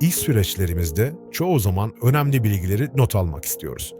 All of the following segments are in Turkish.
İş süreçlerimizde çoğu zaman önemli bilgileri not almak istiyoruz.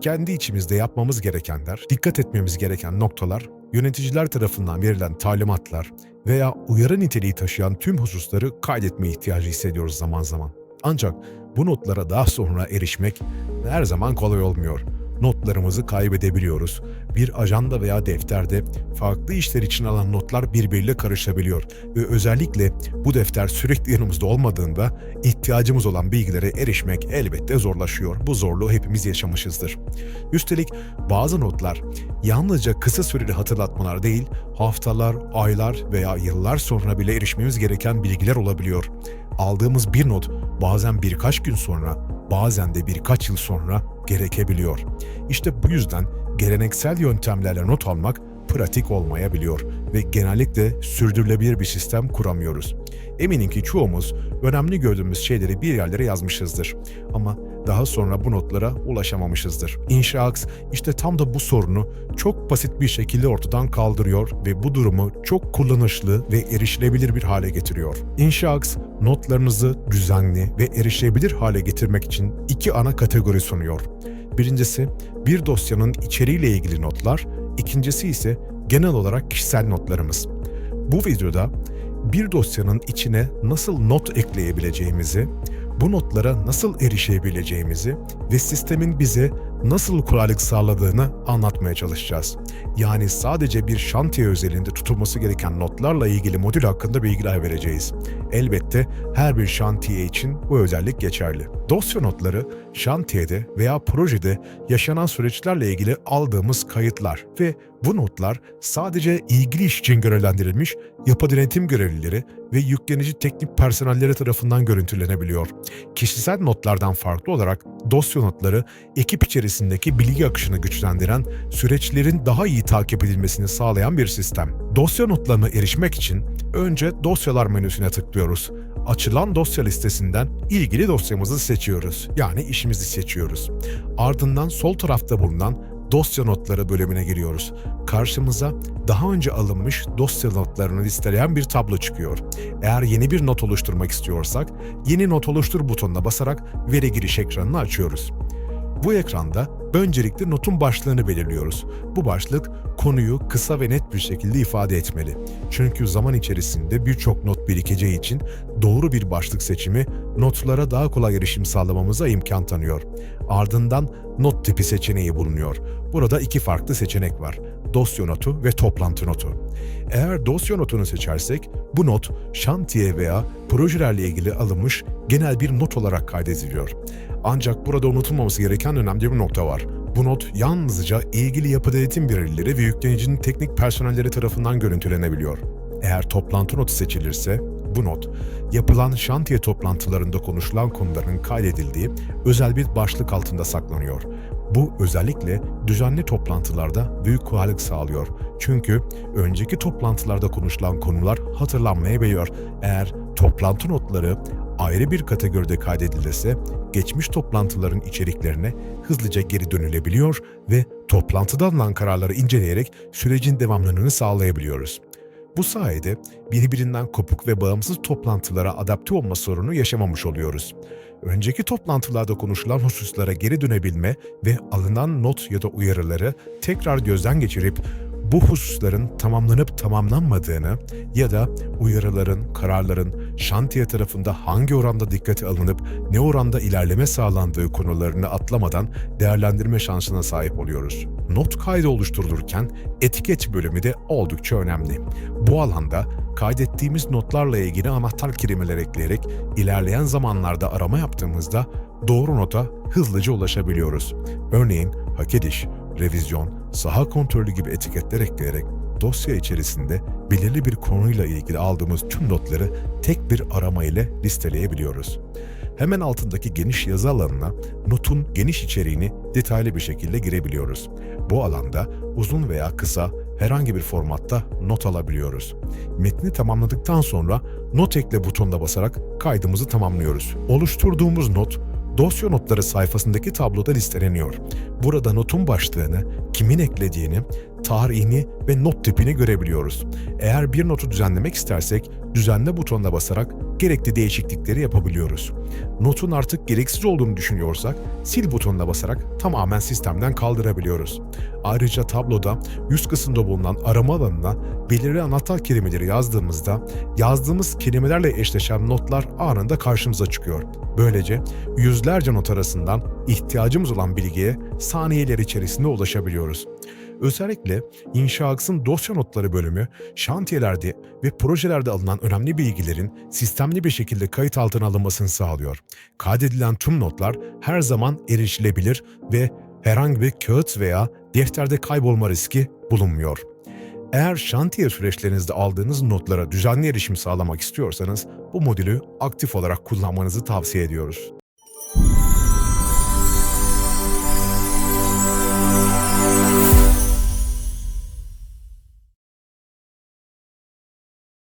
Kendi içimizde yapmamız gerekenler, dikkat etmemiz gereken noktalar, yöneticiler tarafından verilen talimatlar veya uyarı niteliği taşıyan tüm hususları kaydetme ihtiyacı hissediyoruz zaman zaman. Ancak bu notlara daha sonra erişmek her zaman kolay olmuyor. Notlarımızı kaybedebiliyoruz. Bir ajanda veya defterde farklı işler için alan notlar birbiriyle karışabiliyor ve özellikle bu defter sürekli yanımızda olmadığında ihtiyacımız olan bilgilere erişmek elbette zorlaşıyor. Bu zorluğu hepimiz yaşamışızdır. Üstelik bazı notlar yalnızca kısa süreli hatırlatmalar değil, haftalar, aylar veya yıllar sonra bile erişmemiz gereken bilgiler olabiliyor. Aldığımız bir not bazen birkaç gün sonra, bazen de birkaç yıl sonra gerekebiliyor. İşte bu yüzden geleneksel yöntemlerle not almak pratik olmayabiliyor ve genellikle sürdürülebilir bir sistem kuramıyoruz. Eminim ki çoğumuz önemli gördüğümüz şeyleri bir yerlere yazmışızdır. Ama daha sonra bu notlara ulaşamamışızdır. InşaAx işte tam da bu sorunu çok basit bir şekilde ortadan kaldırıyor ve bu durumu çok kullanışlı ve erişilebilir bir hale getiriyor. InşaAx notlarınızı düzenli ve erişilebilir hale getirmek için iki ana kategori sunuyor. Birincisi bir dosyanın içeriğiyle ilgili notlar, ikincisi ise genel olarak kişisel notlarımız. Bu videoda bir dosyanın içine nasıl not ekleyebileceğimizi, bu notlara nasıl erişebileceğimizi ve sistemin bize nasıl kolaylık sağladığını anlatmaya çalışacağız. Yani sadece bir şantiye özelinde tutulması gereken notlarla ilgili modül hakkında bilgiler vereceğiz. Elbette her bir şantiye için bu özellik geçerli. Dosya notları şantiyede veya projede yaşanan süreçlerle ilgili aldığımız kayıtlar ve bu notlar sadece ilgili için görevlendirilmiş yapı denetim görevlileri ve yüklenici teknik personelleri tarafından görüntülenebiliyor. Kişisel notlardan farklı olarak dosya notları ekip içerisindeki bilgi akışını güçlendiren, süreçlerin daha iyi takip edilmesini sağlayan bir sistem. Dosya notlarına erişmek için önce dosyalar menüsüne tıklıyoruz. Açılan dosya listesinden ilgili dosyamızı seçiyoruz. Yani işimizi seçiyoruz. Ardından sol tarafta bulunan dosya notları bölümüne giriyoruz. Karşımıza daha önce alınmış dosya notlarını listeleyen bir tablo çıkıyor. Eğer yeni bir not oluşturmak istiyorsak, yeni not oluştur butonuna basarak veri giriş ekranını açıyoruz. Bu ekranda öncelikle notun başlığını belirliyoruz. Bu başlık konuyu kısa ve net bir şekilde ifade etmeli. Çünkü zaman içerisinde birçok not birikeceği için doğru bir başlık seçimi notlara daha kolay erişim sağlamamıza imkan tanıyor. Ardından not tipi seçeneği bulunuyor. Burada iki farklı seçenek var. Dosya notu ve toplantı notu. Eğer dosya notunu seçersek bu not şantiye veya projelerle ilgili alınmış genel bir not olarak kaydediliyor. Ancak burada unutulmaması gereken önemli bir nokta var. Bu not yalnızca ilgili yapı denetim bireyleri ve yüklenicinin teknik personelleri tarafından görüntülenebiliyor. Eğer toplantı notu seçilirse bu not, yapılan şantiye toplantılarında konuşulan konuların kaydedildiği özel bir başlık altında saklanıyor. Bu özellikle düzenli toplantılarda büyük kolaylık sağlıyor. Çünkü önceki toplantılarda konuşulan konular hatırlanmayabiliyor. Eğer toplantı notları ayrı bir kategoride kaydedilirse geçmiş toplantıların içeriklerine hızlıca geri dönülebiliyor ve toplantıda alınan kararları inceleyerek sürecin devamlılığını sağlayabiliyoruz. Bu sayede birbirinden kopuk ve bağımsız toplantılara adapte olma sorunu yaşamamış oluyoruz. Önceki toplantılarda konuşulan hususlara geri dönebilme ve alınan not ya da uyarıları tekrar gözden geçirip bu hususların tamamlanıp tamamlanmadığını ya da uyarıların, kararların şantiye tarafında hangi oranda dikkate alınıp ne oranda ilerleme sağlandığı konularını atlamadan değerlendirme şansına sahip oluyoruz. Not kaydı oluşturulurken etiket bölümü de oldukça önemli. Bu alanda kaydettiğimiz notlarla ilgili anahtar kelimeler ekleyerek ilerleyen zamanlarda arama yaptığımızda doğru nota hızlıca ulaşabiliyoruz. Örneğin hak ediş, revizyon, saha kontrolü gibi etiketler ekleyerek dosya içerisinde belirli bir konuyla ilgili aldığımız tüm notları tek bir arama ile listeleyebiliyoruz. Hemen altındaki geniş yazı alanına notun geniş içeriğini detaylı bir şekilde girebiliyoruz. Bu alanda uzun veya kısa herhangi bir formatta not alabiliyoruz. Metni tamamladıktan sonra not ekle butonuna basarak kaydımızı tamamlıyoruz. Oluşturduğumuz not dosya notları sayfasındaki tabloda listeleniyor. Burada notun başlığını, kimin eklediğini, tarihini ve not tipini görebiliyoruz. Eğer bir notu düzenlemek istersek düzenle butonuna basarak gerekli değişiklikleri yapabiliyoruz. Notun artık gereksiz olduğunu düşünüyorsak sil butonuna basarak tamamen sistemden kaldırabiliyoruz. Ayrıca tabloda üst kısımda bulunan arama alanına belirli anahtar kelimeleri yazdığımızda yazdığımız kelimelerle eşleşen notlar anında karşımıza çıkıyor. Böylece yüzlerce not arasından ihtiyacımız olan bilgiye saniyeler içerisinde ulaşabiliyoruz. Özellikle İnşaats'ın dosya notları bölümü şantiyelerde ve projelerde alınan önemli bilgilerin sistemli bir şekilde kayıt altına alınmasını sağlıyor. Kaydedilen tüm notlar her zaman erişilebilir ve herhangi bir kağıt veya defterde kaybolma riski bulunmuyor. Eğer şantiye süreçlerinizde aldığınız notlara düzenli erişim sağlamak istiyorsanız bu modülü aktif olarak kullanmanızı tavsiye ediyoruz.